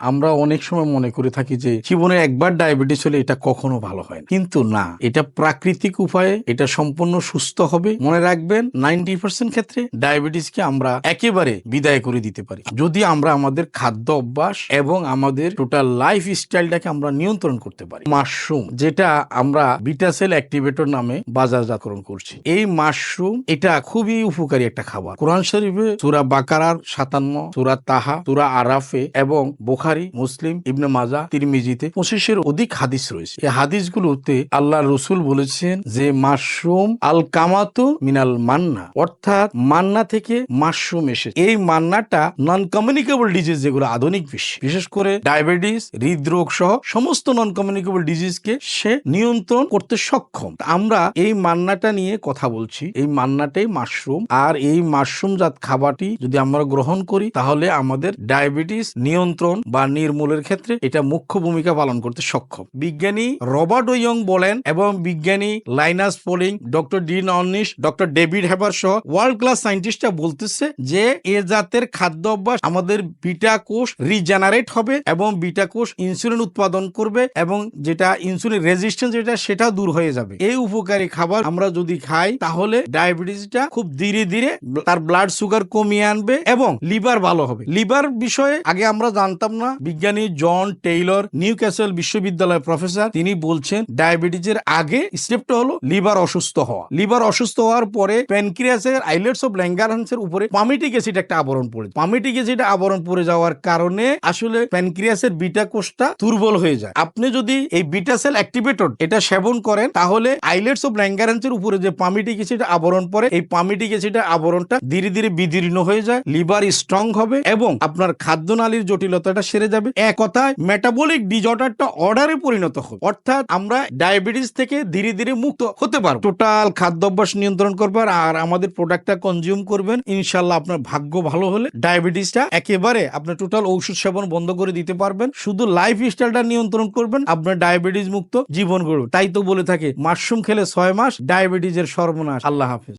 আমরা অনেক সময় মনে করে থাকি যে জীবনে একবার ডায়াবেটিস হলে এটা কখনো ভালো হয় কিন্তু না, এটা প্রাকৃতিক উপায়ে এটা সম্পূর্ণ সুস্থ হবে। মনে রাখবেন, নাইনটি পার্সেন্ট ক্ষেত্রে ডায়াবেটিসকে আমরা একেবারে বিদায় করে দিতে পারি। যদি আমরা আমাদের খাদ্য অভ্যাস এবং আমাদের টোটাল লাইফ স্টাইলটাকে আমরা নিয়ন্ত্রণ করতে পারি। মাশরুম, যেটা আমরা বিটাসেল অ্যাক্টিভেটর নামে বাজারজাতকরণ করছি। এই মাশরুম, এটা খুবই উপকারী একটা খাবার। কোরআন শরীফে সুরা বাকারার সাতান্ন, সুরা তাহা, সুরা আরাফে এবং বোখারি, মুসলিম, ইবনে মাজা, তিরমিজিতে পঁচিশের অধিক হাদিস রয়েছে। এই হাদিসগুলোতে আল্লাহ রসুল বলেছেন যে, মাশরুম আল কামাতু মিনাল মান্না অর্থাৎ মান্না থেকে মাশরুম এসে এই মান্নাটা নন কমিউনিকেবল ডিজিজ যেগুলো আধুনিক বিশ্বে, বিশেষ করে ডায়াবেটিস হৃদরোগ সহ সমস্ত নন কমিউনিকেবল ডিজিজকে সে নিয়ন্ত্রণ করতে সক্ষম। আমরা এই মান্নাটা নিয়ে কথা বলছি। এই মান্নাটাই মাশরুম। আর এই মাশরুম জাত খাবারটি যদি আমরা গ্রহণ করি, তাহলে আমাদের ডায়াবেটিস নিয়ন্ত্রণ বা নির্মূলের ক্ষেত্রে এটা মুখ্য ভূমিকা পালন করতে সক্ষম। বিজ্ঞানী রবার্ট ওয়ং বলেন এবং বিজ্ঞানী Linus Pauling, doctor Dean Ornish, doctor David Heber সহ ওয়ার্ল্ড ক্লাস সায়েন্টিস্টরা বলতেছে যে এ জাতের খাদ্য অভ্যাস আমাদের বিটা কোষ রিজেনারেট হবে এবং বিটা কোষ ইনসুলিন উৎপাদন করবে এবং যেটা ইনসুলিন রেজিস্ট্যান্স যেটা সেটা দূর হয়ে যাবে। এই উপকারী খাবার আমরা যদি খাই তাহলে ডায়াবেটিসটা খুব ধীরে ধীরে তার ব্লাড সুগার কমিয়ে আনবে এবং লিভার ভালো হবে। লিভার বিষয়ে আগে আমরা জানতাম না বিজ্ঞানী জন টেইলর নিউ ক্যাসেল বিশ্ববিদ্যালয়ের প্রফেসর, তিনি বলছেন, ডায়াবেটিসের আগে স্টেপটা হলো লিভার অসুস্থ হওয়া। লিভার অসুস্থ হওয়ার পরে প্যানক্রিয়াসের আইলেটস অফ ল্যাঙ্গারহান্সের উপরে পামিটিক অ্যাসিড একটা আবরণ পড়ে। পামিটিক অ্যাসিড আবরণ পড়ে যাওয়ার কারণে আসলে প্যানক্রিয়াসের বিটা কোষটা দুর্বল হয়ে যায়। আপনি যদি এই বিটা সেল অ্যাক্টিভেটর এটা সেবন করেন, তাহলে আইলেটস অফ ল্যাঙ্গারহান্সের উপরে যে পামিটিক অ্যাসিড আবরণ পড়ে, এই পামিটিক অ্যাসিডের আবরণটা ধীরে ধীরে বিদীর্ণ হয়ে যায়, লিভার স্ট্রং হবে এবং আপনার খাদ্যনালীর জটিলতাটা সেরে যাবে। এক কথায় মেটাবলিক ডিজর্ডারটা অর্ডারে পরিণত হবে অর্থাৎ আমরা ডায়াবেটিস থেকে ধীরে ধীরে মুক্ত হতে পারব। টোটাল খাদ্যাভ্যাস নিয়ন্ত্রণ করবার আর আমাদের প্রোডাক্টটা কনজিউম করবেন, ইনশাল্লাহ আপনার ভাগ্য ভালো হলে ডায়াবেটিসটা একেবারে আপনার টোটাল ঔষধ সেবন বন্ধ করে দিতে পারবেন। শুধু লাইফ স্টাইলটা নিয়ন্ত্রণ করবেন, আপনার ডায়াবেটিস মুক্ত জীবন গড়বে। তাই তো বলে থাকে, মাশরুম খেলে ছয় মাস ডায়াবেটিসের সর্বনাশ। আল্লাহ হাফেজ।